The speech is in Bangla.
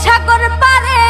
সাগর পারে।